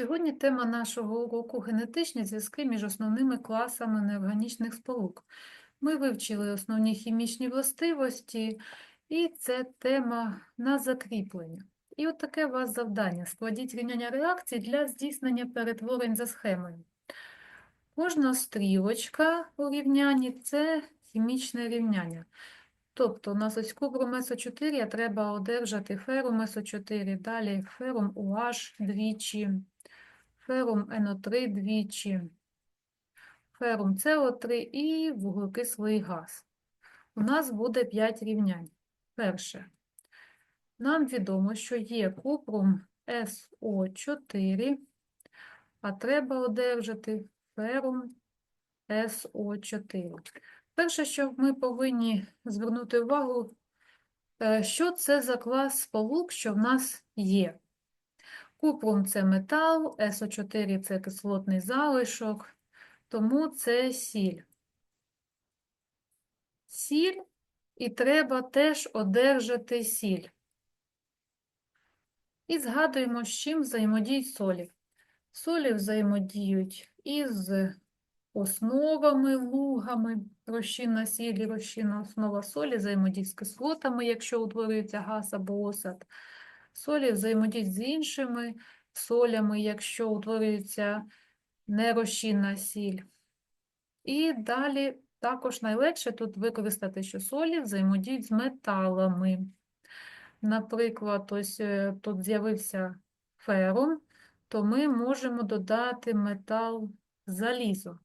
Сьогодні тема нашого уроку генетичні зв'язки між основними класами неорганічних сполук. Ми вивчили основні хімічні властивості, і це тема на закріплення. І от таке у вас завдання: складіть рівняння реакцій для здійснення перетворень за схемою. Кожна стрілочка у рівнянні це хімічне рівняння. Тобто у нас ось кубрум СО4 треба одержати ферум СО4, далі ферум OH двічі, ферум НО3 двічі, ферум СО3 і вуглекислий газ. У нас буде 5 рівнянь. Перше. Нам відомо, що є купрум СО4, а треба одержати ферум СО4. Перше, що ми повинні звернути увагу, е, що це за клас сполук, що в нас є. Купрум – це метал, СО4 – це кислотний залишок, тому це сіль. Сіль, і треба теж одержати сіль. І згадуємо, з чим взаємодіють солі. Солі взаємодіють із основами, лугами, розчинна сіль і розчинна основа солі взаємодіють з кислотами, якщо утворюється газ або осад. Солі взаємодіють з іншими солями, якщо утворюється нерозчинна сіль. І далі також найлегше тут використати, що солі взаємодіють з металами. Наприклад, ось е, тут з'явився ферум, то ми можемо додати метал залізо.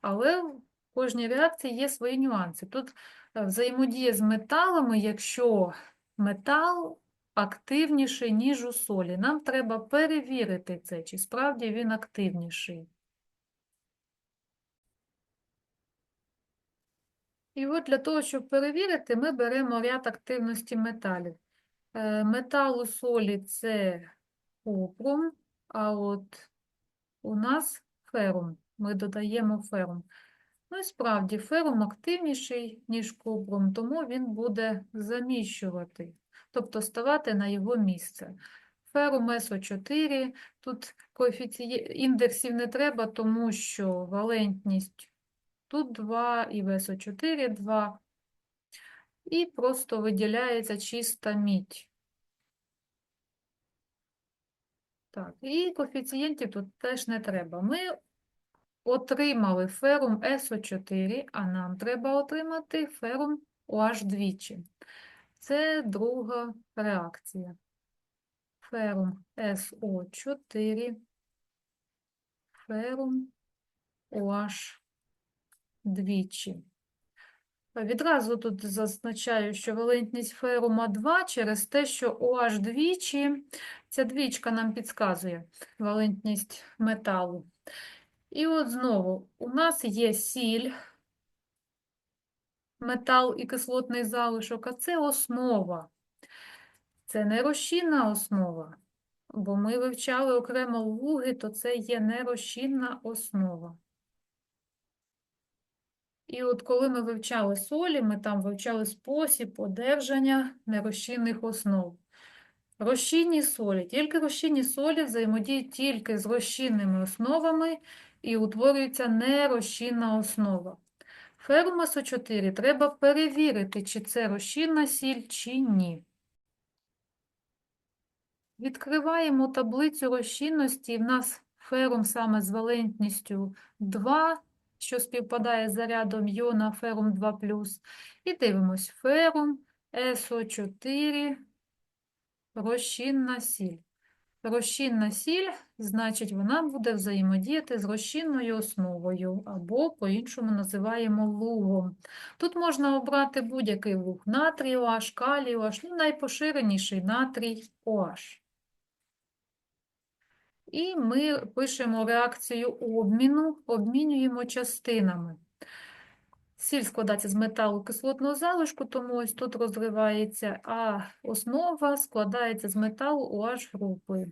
Але в кожній реакції є свої нюанси. Тут е, взаємодія з металами, якщо метал активніший, ніж у солі. Нам треба перевірити це, чи справді він активніший. І от для того, щоб перевірити, ми беремо ряд активності металів. Е, Метал у солі – це купрум, а от у нас ферум. Ми додаємо ферум. Ну і справді, ферум активніший, ніж купрум, тому він буде заміщувати, тобто ставати на його місце. Ферум СО4, тут коефіціє... індексів не треба, тому що валентність тут 2 і в СО4 2. І просто виділяється чиста мідь. Так, і коефіцієнтів тут теж не треба. Ми отримали ферум СО4, а нам треба отримати ферум OH двічі. Це друга реакція. Ферум СО4, ферум OH двічі. Відразу тут зазначаю, що валентність ферума 2 через те, що OH двічі, ця двічка нам підказує валентність металу. І от знову у нас є сіль, метал і кислотний залишок, а це основа. Це не розчинна основа, бо ми вивчали окремо луги, то це є нерозчинна основа. І от коли ми вивчали солі, ми там вивчали спосіб одержання нерозчинних основ. Розчинні солі, тільки розчинні солі взаємодіють тільки з розчинними основами і утворюється нерозчинна основа. Ферум СО4 треба перевірити, чи це розчинна сіль, чи ні. Відкриваємо таблицю розчинності, в нас ферум саме з валентністю 2, що співпадає з зарядом йона ферум 2 І дивимось ферум СО4, розчинна сіль. Розчинна сіль, значить, вона буде взаємодіяти з розчинною основою, або по-іншому називаємо лугом. Тут можна обрати будь-який луг – натрій OH, калій OH, ну, найпоширеніший натрій OH. І ми пишемо реакцію обміну, обмінюємо частинами. Сіль складається з металу кислотного залишку, тому ось тут розривається, а основа складається з металу OH групи.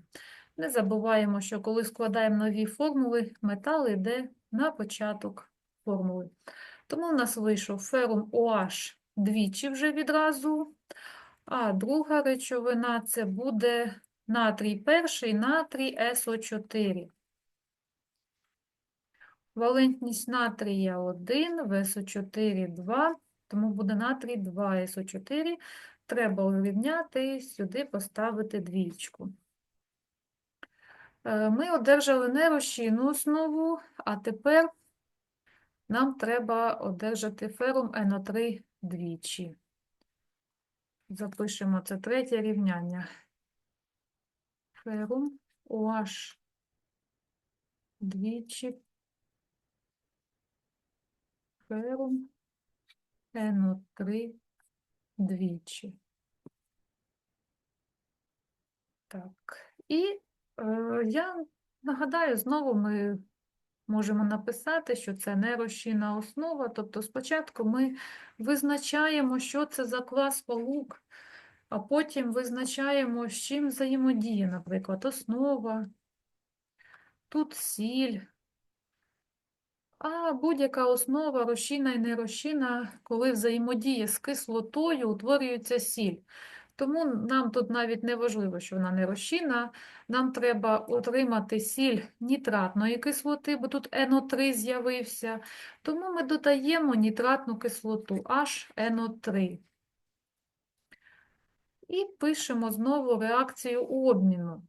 Не забуваємо, що коли складаємо нові формули, метал йде на початок формули. Тому у нас вийшов ферум OH двічі вже відразу, а друга речовина це буде Натрій перший, натрій СО4. Валентність натрія 1, в СО4 2, тому буде натрій 2 СО4. Треба урівняти, і сюди поставити двічку. Е, Ми одержали нерозчинну основу, а тепер нам треба одержати ферум НО3 двічі. Запишемо це третє рівняння. Ферум OH двічі. Ферум НО3 двічі. Так, і е, я нагадаю, знову ми можемо написати, що це нерозчинна основа. Тобто спочатку ми визначаємо, що це за клас сполук, а потім визначаємо, з чим взаємодіє, наприклад, основа, тут сіль. А будь-яка основа, розчинна і нерозчинна, коли взаємодіє з кислотою, утворюється сіль. Тому нам тут навіть не важливо, що вона не розчинна. Нам треба отримати сіль нітратної кислоти, бо тут НО3 з'явився. Тому ми додаємо нітратну кислоту HNO3. І пишемо знову реакцію обміну.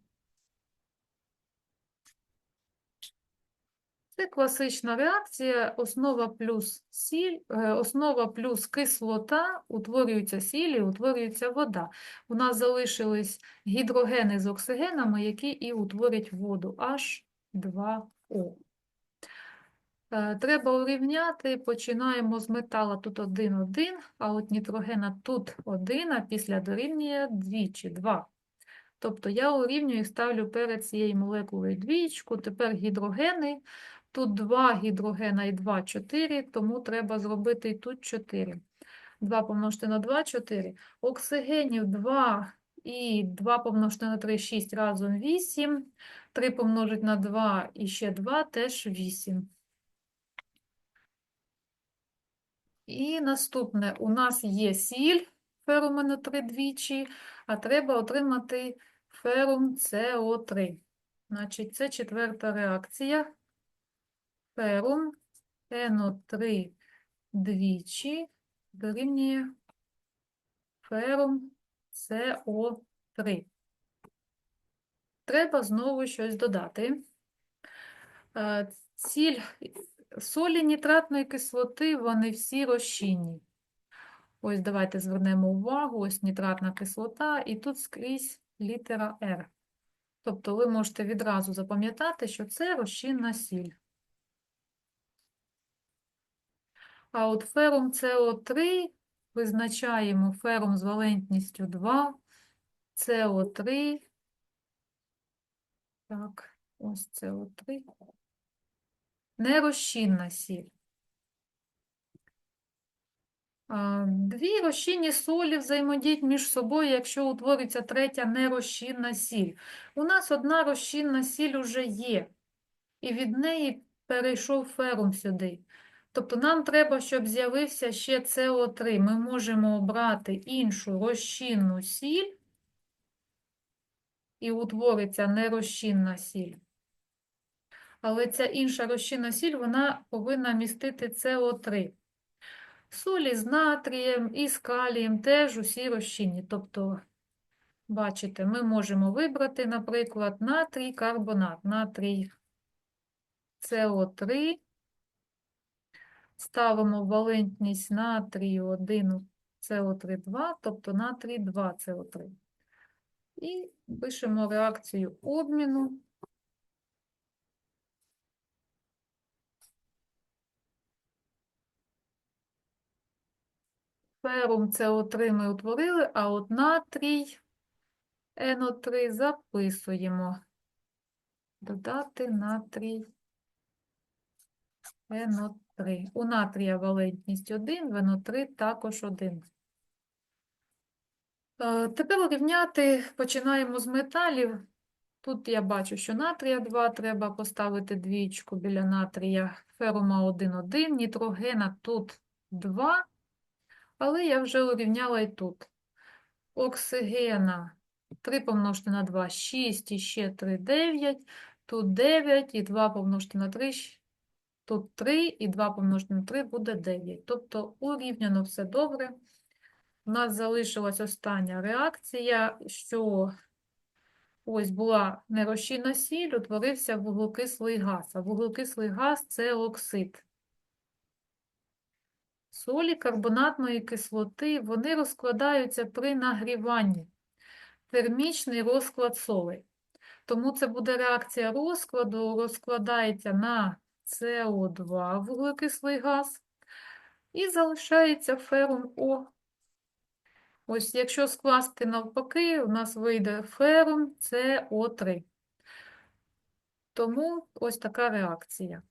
Це класична реакція, основа плюс сіль, е, основа плюс кислота, утворюється сіль і утворюється вода. У нас залишились гідрогени з оксигенами, які і утворять воду H2O. Е, Треба урівняти, починаємо з метала тут 1, 1, а от нітрогена тут 1, а після дорівнює двічі, 2. Тобто я урівнюю і ставлю перед цією молекулою двічку, тепер гідрогени. Тут 2 гідрогена і 2 – 4, тому треба зробити і тут 4. 2 помножити на 2 – 4. Оксигенів 2 і 2 помножити на 3 – 6, разом 8. 3 помножити на 2 і ще 2 – теж 8. І наступне, у нас є сіль, ферум НО3 двічі, а треба отримати ферум СО3. Значить, це четверта реакція. Ферум НО3 двічі дорівнює ферум СО3. Треба знову щось додати. Е, Сіль, солі нітратної кислоти, вони всі розчинні. Ось давайте звернемо увагу, ось нітратна кислота, і тут скрізь літера R. Тобто ви можете відразу запам'ятати, що це розчинна сіль. А от ферум СО3 визначаємо ферум з валентністю 2, СО3. Так, ось СО3. Нерозчинна сіль. Дві розчинні солі взаємодіють між собою, якщо утвориться третя нерозчинна сіль. У нас одна розчинна сіль уже є, і від неї перейшов ферум сюди. Тобто нам треба, щоб з'явився ще СО3. Ми можемо обрати іншу розчинну сіль, і утвориться нерозчинна сіль. Але ця інша розчинна сіль, вона повинна містити СО3. Солі з натрієм і з калієм теж усі розчинні. Тобто, бачите, ми можемо вибрати, наприклад, натрій карбонат, натрій СО3. Ставимо валентність натрію 1 СО3 2, тобто натрій 2 СО3. І пишемо реакцію обміну. Ферум СО3 ми утворили, а от натрій НО3 записуємо. Додати натрій НО3. У натрія валентність 1, в НО3 також 1. Е, Тепер урівняти починаємо з металів. Тут я бачу, що натрія 2 треба поставити двічку біля натрія ферума 1, 1, нітрогена тут 2, але я вже урівняла і тут. Оксигена 3 помножити на 2 – 6, і ще 3 – 9, тут 9, і 2 помножити на 3 – тут 3, і 2 помножити на 3 буде 9. Тобто урівняно все добре. У нас залишилась остання реакція, що ось була нерозчинна сіль, утворився вуглекислий газ. А вуглекислий газ – це оксид. Солі карбонатної кислоти, вони розкладаються при нагріванні. Термічний розклад солей. Тому це буде реакція розкладу, розкладається на СО2 вуглекислий газ і залишається ферум О. Ось якщо скласти навпаки, у нас вийде ферум СО3. Тому ось така реакція.